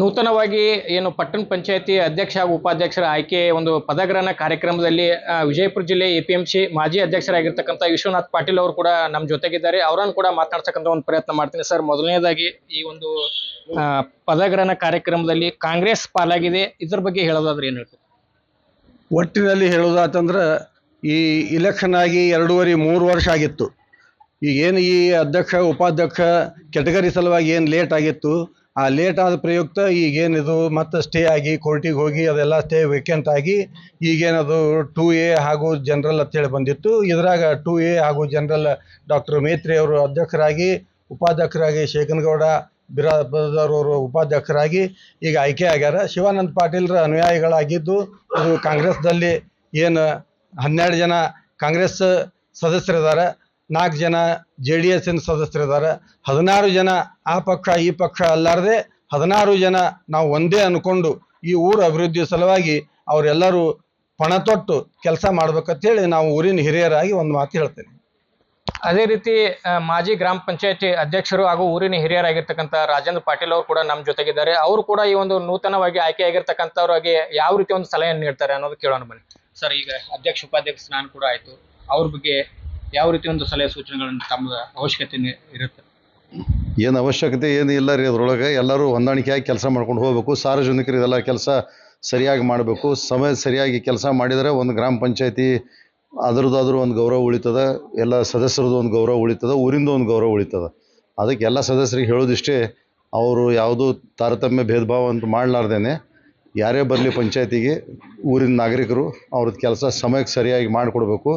ನೂತನವಾಗಿ ಏನು ಪಟ್ಟಣ ಪಂಚಾಯತಿ ಅಧ್ಯಕ್ಷ ಹಾಗೂ ಉಪಾಧ್ಯಕ್ಷರ ಆಯ್ಕೆ ಒಂದು ಪದಗ್ರಹಣ ಕಾರ್ಯಕ್ರಮದಲ್ಲಿ ವಿಜಯಪುರ ಜಿಲ್ಲೆ ಎಪಿಎಂಸಿ ಮಾಜಿ ಅಧ್ಯಕ್ಷರಾಗಿರ್ತಕ್ಕಂಥ ವಿಶ್ವನಾಥ್ ಪಾಟೀಲ್ ಅವರು ಕೂಡ ನಮ್ಮ ಜೊತೆಗಿದ್ದಾರೆ. ಅವರನ್ನು ಕೂಡ ಮಾತನಾಡ್ತಕ್ಕಂಥ ಒಂದು ಪ್ರಯತ್ನ ಮಾಡ್ತೀನಿ ಸರ್. ಮೊದಲನೇದಾಗಿ ಈ ಒಂದು ಪದಗ್ರಹಣ ಕಾರ್ಯಕ್ರಮದಲ್ಲಿ ಕಾಂಗ್ರೆಸ್ ಪಾಲಾಗಿದೆ. ಇದ್ರ ಬಗ್ಗೆ ಹೇಳೋದಾದ್ರೆ ಏನು ಹೇಳ್ತೀವಿ ಒಟ್ಟಿನಲ್ಲಿ ಹೇಳೋದಾತಂದ್ರೆ, ಈ ಇಲೆಕ್ಷನ್ ಆಗಿ ಎರಡೂವರೆ, ಮೂರು ವರ್ಷ ಆಗಿತ್ತು. ಈಗೇನು ಈ ಅಧ್ಯಕ್ಷ, ಉಪಾಧ್ಯಕ್ಷ ಕೆಟಗರಿ ಸಲುವಾಗಿ ಏನು ಲೇಟ್ ಆಗಿತ್ತು ಆ ಲೇಟ್ ಆದ ಪ್ರಯುಕ್ತ ಈಗೇನಿದು ಮತ್ತೆ ಸ್ಟೇ ಆಗಿ ಕೋರ್ಟಿಗೆ ಹೋಗಿ ಅದೆಲ್ಲ ಸ್ಟೇ ವೇಕೆಂಟ್ ಆಗಿ ಈಗೇನದು ಟೂ ಎ ಹಾಗೂ ಜನರಲ್ ಅಂತೇಳಿ ಬಂದಿತ್ತು. ಇದ್ರಾಗ ಟೂ ಎ ಹಾಗೂ ಜನರಲ್ ಡಾಕ್ಟರ್ ಮೇತ್ರಿ ಅವರು ಅಧ್ಯಕ್ಷರಾಗಿ, ಉಪಾಧ್ಯಕ್ಷರಾಗಿ ಶೇಖನಗೌಡ ಅವರು ಉಪಾಧ್ಯಕ್ಷರಾಗಿ ಈಗ ಆಯ್ಕೆ ಆಗ್ಯಾರ. ಶಿವಾನಂದ ಪಾಟೀಲ್ರ ಅನುಯಾಯಿಗಳಾಗಿದ್ದು ಇದು ಕಾಂಗ್ರೆಸ್ದಲ್ಲಿ ಏನು ಹನ್ನೆರಡು ಜನ ಕಾಂಗ್ರೆಸ್ ಸದಸ್ಯರಿದ್ದಾರೆ ನಾಲ್ಕು ಜನ ಜೆ ಡಿ ಎಸ್ಸಿನ ಸದಸ್ಯರಿದ್ದಾರೆ ಹದಿನಾರು ಜನ ಆ ಪಕ್ಷ ಈ ಪಕ್ಷ ಅಲ್ಲಾರದೆ ಹದಿನಾರು ಜನ ನಾವು ಒಂದೇ ಅನ್ಕೊಂಡು ಈ ಊರ ಅಭಿವೃದ್ಧಿ ಸಲುವಾಗಿ ಅವರೆಲ್ಲರೂ ಪಣ ತೊಟ್ಟು ಕೆಲಸ ಮಾಡ್ಬೇಕಂತೇಳಿ ನಾವು ಊರಿನ ಹಿರಿಯರಾಗಿ ಒಂದು ಮಾತು ಹೇಳ್ತೇನೆ. ಅದೇ ರೀತಿ ಮಾಜಿ ಗ್ರಾಮ ಪಂಚಾಯತಿ ಅಧ್ಯಕ್ಷರು ಹಾಗೂ ಊರಿನ ಹಿರಿಯರಾಗಿರ್ತಕ್ಕಂಥ ರಾಜೇಂದ್ರ ಪಾಟೀಲ್ ಅವರು ಕೂಡ ನಮ್ಮ ಜೊತೆಗಿದ್ದಾರೆ. ಅವರು ಕೂಡ ಈ ಒಂದು ನೂತನವಾಗಿ ಆಯ್ಕೆ ಆಗಿರ್ತಕ್ಕಂಥವ್ರಿಗೆ ಯಾವ ರೀತಿ ಒಂದು ಸಲಹೆಯನ್ನು ನೀಡ್ತಾರೆ ಅನ್ನೋದು ಕೇಳೋಣ ಬನ್ನಿ. ಸರ್ ಈಗ ಅಧ್ಯಕ್ಷ ಉಪಾಧ್ಯಕ್ಷ ಸ್ನಾನ ಕೂಡ ಆಯ್ತು. ಅವ್ರ ಬಗ್ಗೆ ಯಾವ ರೀತಿ ಒಂದು ಸಲಹೆ ಸೂಚನೆಗಳನ್ನು ತಮ್ಮ ಅವಶ್ಯಕತೆ ಇರುತ್ತೆ? ಏನು ಅವಶ್ಯಕತೆ ಏನು ಇಲ್ಲ ರೀ ಅದರೊಳಗೆ ಎಲ್ಲರೂ ಹೊಂದಾಣಿಕೆಯಾಗಿ ಕೆಲಸ ಮಾಡ್ಕೊಂಡು ಹೋಗಬೇಕು. ಸಾರ್ವಜನಿಕರು ಇದೆಲ್ಲ ಕೆಲಸ ಸರಿಯಾಗಿ ಮಾಡಬೇಕು. ಸಮಯ ಸರಿಯಾಗಿ ಕೆಲಸ ಮಾಡಿದರೆ ಒಂದು ಗ್ರಾಮ ಪಂಚಾಯತಿ ಅದರದಾದರೂ ಒಂದು ಗೌರವ ಉಳಿತದ, ಎಲ್ಲ ಸದಸ್ಯರದ್ದು ಒಂದು ಗೌರವ ಉಳಿತದ, ಊರಿಂದ ಒಂದು ಗೌರವ ಉಳಿತದ. ಅದಕ್ಕೆ ಎಲ್ಲ ಸದಸ್ಯರಿಗೆ ಹೇಳೋದಿಷ್ಟೇ ಅವರು ಯಾವುದೂ ತಾರತಮ್ಯ ಭೇದ ಭಾವ ಅಂತ ಮಾಡಲಾರ್ದೇನೆ, ಯಾರೇ ಬರಲಿ ಪಂಚಾಯತಿಗೆ, ಊರಿನ ನಾಗರಿಕರು ಅವ್ರದ್ದು ಕೆಲಸ ಸಮಯಕ್ಕೆ ಸರಿಯಾಗಿ ಮಾಡಿಕೊಡ್ಬೇಕು.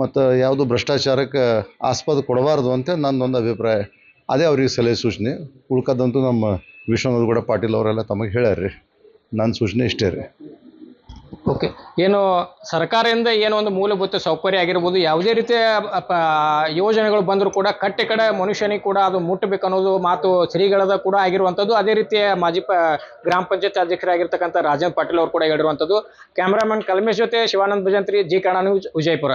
ಮತ್ತು ಯಾವುದು ಭ್ರಷ್ಟಾಚಾರಕ್ಕೆ ಆಸ್ಪದ ಕೊಡಬಾರ್ದು ಅಂತ ನನ್ನೊಂದು ಅಭಿಪ್ರಾಯ. ಅದೇ ಅವ್ರಿಗೆ ಸಲಹೆ ಸೂಚನೆ. ಉಳ್ಕದಂತೂ ನಮ್ಮ ವಿಶ್ವನಾಥ್ ಗೌಡ ಪಾಟೀಲ್ ಅವರೆಲ್ಲ ತಮಗೆ ಹೇಳ್ಯಾರ್ರಿ. ನನ್ನ ಸೂಚನೆ ಇಷ್ಟೇ ರೀ. ಓಕೆ. ಏನು ಸರ್ಕಾರದಿಂದ ಏನೋ ಒಂದು ಮೂಲಭೂತ ಸೌಕರ್ಯ ಆಗಿರ್ಬೋದು, ಯಾವುದೇ ರೀತಿಯ ಯೋಜನೆಗಳು ಬಂದರೂ ಕೂಡ ಕಟ್ಟೆ ಕಡೆ ಮನುಷ್ಯನಿಗೆ ಕೂಡ ಅದು ಮುಟ್ಟಬೇಕು ಅನ್ನೋದು ಮಾತು ಶ್ರೀಗಳದ ಕೂಡ ಆಗಿರುವಂಥದ್ದು. ಅದೇ ರೀತಿಯ ಮಾಜಿ ಪ, ಗ್ರಾಮ ಪಂಚಾಯತ್ ಅಧ್ಯಕ್ಷರಾಗಿರ್ತಕ್ಕಂಥ ರಾಜೇಂದ್ರ ಪಾಟೀಲ್ ಅವರು ಕೂಡ ಹೇಳಿರುವಂಥದ್ದು. ಕ್ಯಾಮ್ರಾಮನ್ ಕಲ್ಮೇಶ್ ಜೊತೆ Shivananda Bhajantri, Zee ಕಾಣಾನು news Vijayapura.